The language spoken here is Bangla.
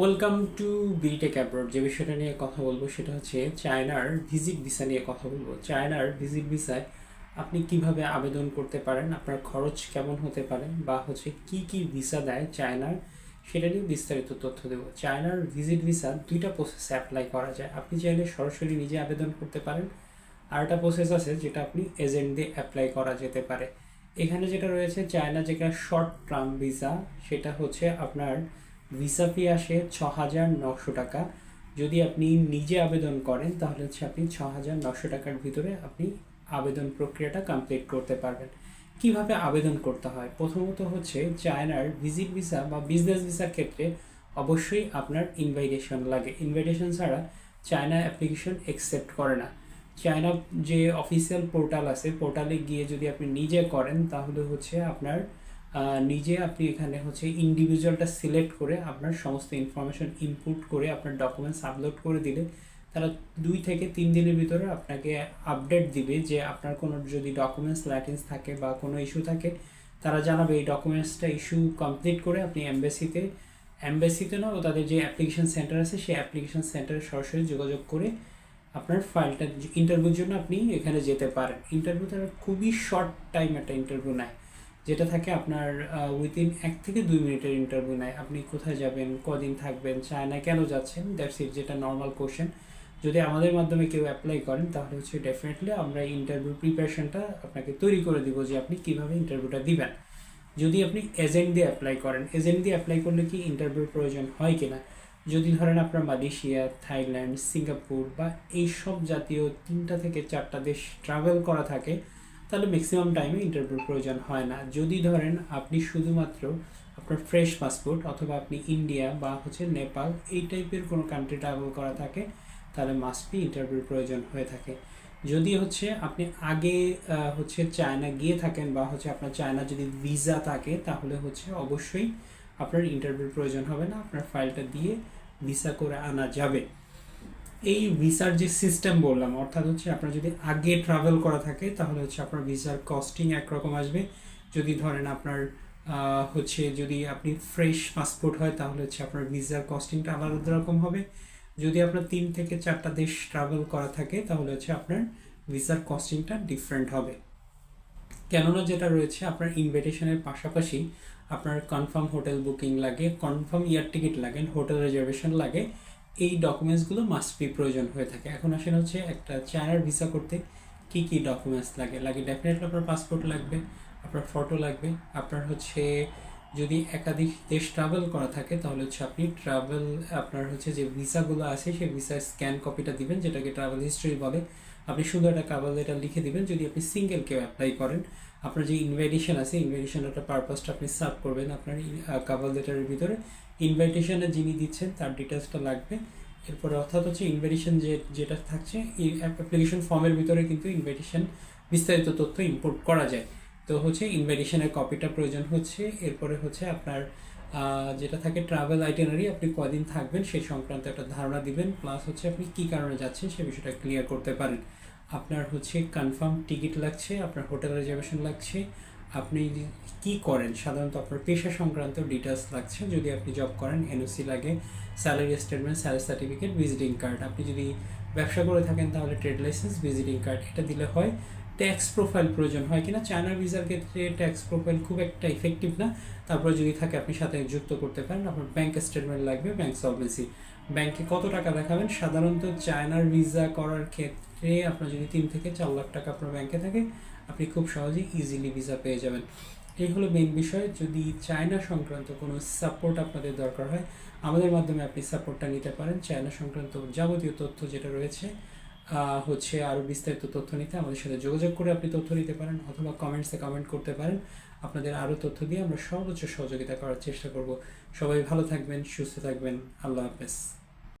ওয়েলকাম টু বিটেক অ্যাব্রড যে বিষয়টা নিয়ে কথা বলব সেটা হচ্ছে চায়নার ভিজিট ভিসা নিয়ে কথা বলব। চায়নার ভিজিট ভিসায় আপনি কীভাবে আবেদন করতে পারেন, আপনার খরচ কেমন হতে পারে বা হচ্ছে কি কি ভিসা দেয় চায়নার সেটা নিয়ে বিস্তারিত তথ্য দেবো। চায়নার ভিজিট ভিসা দুইটা প্রসেসে অ্যাপ্লাই করা যায়। আপনি চাইলে সরাসরি নিজে আবেদন করতে পারেন। আর একটা প্রসেস আছে যেটা আপনি এজেন্ট দিয়ে অ্যাপ্লাই করা যেতে পারে। এখানে যেটা রয়েছে চায়না যেটা শর্ট টার্ম ভিসা সেটা হচ্ছে আপনার ভিসা ফি আসে ছ হাজার নশো টাকা। যদি আপনি নিজে আবেদন করেন, তাহলে হচ্ছে আপনি ছ হাজার নশো টাকার ভিতরে আপনি আবেদন প্রক্রিয়াটা কমপ্লিট করতে পারবেন। কীভাবে আবেদন করতে হয়? প্রথমত হচ্ছে চায়নার ভিজিট ভিসা বা বিজনেস ভিসার ক্ষেত্রে অবশ্যই আপনার ইনভাইটেশন লাগে। ইনভাইটেশন ছাড়া চায়না অ্যাপ্লিকেশন অ্যাকসেপ্ট করে না। চায়না যে অফিসিয়াল পোর্টাল আছে পোর্টালে গিয়ে যদি আপনি নিজে করেন, তাহলে হচ্ছে আপনার নিজে আপনি এখানে হচ্ছে ইন্ডিভিজুয়ালটা সিলেক্ট করে আপনার সমস্ত ইনফরমেশন ইনপুট করে আপনার ডকুমেন্টস আপলোড করে দিলে, তারা দুই থেকে তিন দিনের ভিতরে আপনাকে আপডেট দিবে যে আপনার কোনো যদি ডকুমেন্টস ল্যাটিন্স থাকে বা কোনো ইস্যু থাকে, তারা জানাবে এই ডকুমেন্টসটা ইস্যু কমপ্লিট করে আপনি এমবেসিতে এমবেসিতে না তাদের যে অ্যাপ্লিকেশন সেন্টার আছে সেই অ্যাপ্লিকেশন সেন্টারে সরাসরি যোগাযোগ করে আপনার ফাইলটা ইন্টারভিউর জন্য আপনি এখানে যেতে পারেন। ইন্টারভিউ তারা খুবই শর্ট টাইম একটা ইন্টারভিউ নেয়। যেটা থাকে আপনার উইদিন এক থেকে দুই মিনিটের ইন্টারভিউ নেয়। আপনি কোথায় যাবেন, কদিন থাকবেন চায়না কেন যাচ্ছেন দ্যাটস ইট যেটা নর্মাল কোশ্চেন যদি আমাদের মাধ্যমে কেউ অ্যাপ্লাই করেন, তাহলে হচ্ছে ডেফিনেটলি আমরা ইন্টারভিউ প্রিপারেশনটা আপনাকে তৈরি করে দিব যে আপনি কীভাবে ইন্টারভিউটা দিবেন। যদি আপনি এজেন্ট দিয়ে অ্যাপ্লাই করেন এজেন্ট দিয়ে অ্যাপ্লাই করলে কি ইন্টারভিউর প্রয়োজন হয় কিনা? যদি ধরেন আপনার মালয়েশিয়া, থাইল্যান্ড, সিঙ্গাপুর বা এই সব জাতীয় তিনটা থেকে চারটা দেশ ট্রাভেল করা থাকে তাহলে ম্যাক্সিমাম টাইমে ইন্টারভিউর প্রয়োজন হয় না। যদি ধরেন আপনি শুধুমাত্র আপনার ফ্রেশ পাসপোর্ট অথবা আপনি ইন্ডিয়া বা হচ্ছে নেপাল এই টাইপের কোনো কান্ট্রি ট্রাভেল করা থাকে, তাহলে মাস্ট বি ইন্টারভিউর প্রয়োজন হয়ে থাকে। যদি হচ্ছে আপনি আগে হচ্ছে চায়না গিয়ে থাকেন বা হচ্ছে আপনার চায়না যদি ভিসা থাকে, তাহলে হচ্ছে অবশ্যই আপনার ইন্টারভিউর প্রয়োজন হবে না। আপনার ফাইলটা দিয়ে ভিসা করে আনা যাবে। এই ভিসার যে সিস্টেম বললাম, অর্থাৎ হচ্ছে আপনার যদি আগে ট্রাভেল করা থাকে, তাহলে হচ্ছে আপনার ভিসার কস্টিং একরকম আসবে। যদি ধরেন আপনার হচ্ছে যদি আপনি ফ্রেশ পাসপোর্ট হয়, তাহলে হচ্ছে আপনার ভিসার কস্টিংটা আলাদা রকম হবে। যদি আপনার তিন থেকে চারটা দেশ ট্রাভেল করা থাকে, তাহলে হচ্ছে আপনার ভিসার কস্টিংটা ডিফারেন্ট হবে। কেননা যেটা রয়েছে, আপনার ইনভিটেশনের পাশাপাশি আপনার কনফার্ম হোটেল বুকিং লাগে কনফার্ম ইয়ার টিকিট লাগে হোটেল রিজার্ভেশন লাগে। এই ডকুমেন্টসগুলো মাস্ট বি প্রয়োজন হয়ে থাকে। এখন আসেন হচ্ছে একটা চায়নার ভিসা করতে কি কি ডকুমেন্টস লাগে? লাগে ডেফিনেটলি আপনার পাসপোর্ট লাগবে, আপনার ফটো লাগবে, আপনার হচ্ছে যদি একাধিক দেশ ট্রাভেল করা থাকে, তাহলে হচ্ছে আপনি ট্রাভেল আপনার হচ্ছে যে ভিসাগুলো আছে, সেই ভিসার স্ক্যান কপিটা দিবেন, যেটাকে ট্রাভেল হিস্ট্রি বলে। আপনি সুন্দর একটা কাভার লেটার লিখে দিবেন, যদি আপনি সিঙ্গেল কেউ অ্যাপ্লাই করেন, আপনার যে ইনভাইটেশন আছে ইনভাইটেশনের একটা পারপাসটা আপনি সার্ভ করবেন আপনার কাভার লেটারের ভিতরে। ইনভাইটেশনে যিনি দিচ্ছেন, তার ডিটেলসটা লাগবে। এরপরে অর্থাৎ হচ্ছে ইনভাইটেশন যে, যেটা থাকছে, এই অ্যাপ্লিকেশন ফর্মের ভিতরে কিন্তু ইনভাইটেশন বিস্তারিত তথ্য ইম্পোর্ট করা যায়। তো হচ্ছে ইনভাইটেশনের কপিটা প্রয়োজন হচ্ছে, এরপরে হচ্ছে আপনার যেটা থাকে ট্রাভেল আইটেনারি আপনি কদিন থাকবেন সেই সংক্রান্ত একটা ধারণা দিবেন প্লাস হচ্ছে আপনি কী কারণে যাচ্ছেন সে বিষয়টা ক্লিয়ার করতে পারেন। আপনার হচ্ছে কনফার্ম টিকিট লাগছে, আপনার হোটেল রিজার্ভেশন লাগছে, আপনি কি করেন? সাধারণত আপনার পেশা সংক্রান্ত ডিটেলস লাগছে, যদি আপনি জব করেন এনওসি লাগে salary statement salary certificate visiting card আপনি যদি ব্যবসা করে থাকেন, তাহলে ট্রেড লাইসেন্স ভিজিটিং কার্ড এটা দিলে হয়। ট্যাক্স প্রোফাইল প্রয়োজন হয় কিনা? চায়নার ভিসার ক্ষেত্রে ট্যাক্স প্রোফাইল খুব একটা ইফেক্টিভ না। তারপরে যদি থাকে, আপনি সাথে যুক্ত করতে পারেন। আপনার ব্যাংক স্টেটমেন্ট লাগবে ব্যাংক সলভেন্সি ব্যাংকে কত টাকা দেখাবেন? সাধারণত চায়নার ভিসা করার ক্ষেত্রে আপনার যদি তিন থেকে চার লাখ টাকা আপনার ব্যাংকে থাকে, আপনি খুব সহজেই ইজিলি ভিসা পেয়ে যাবেন। এই হলো মেইন বিষয়। যদি চায়না সংক্রান্ত কোনো সাপোর্ট আপনাদের দরকার হয়, আমাদের মাধ্যমে আপনি সাপোর্টটা নিতে পারেন। চায়না সংক্রান্ত যাবতীয় তথ্য যেটা রয়েছে হচ্ছে আরও বিস্তারিত তথ্য নিতে আমাদের সাথে যোগাযোগ করে আপনি তথ্য নিতে পারেন অথবা কমেন্টসে কমেন্ট করতে পারেন। আপনাদের আরও তথ্য দিয়ে আমরা সর্বোচ্চ সহযোগিতা করার চেষ্টা করব। সবাই ভালো থাকবেন, সুস্থ থাকবেন। আল্লাহ হাফেজ।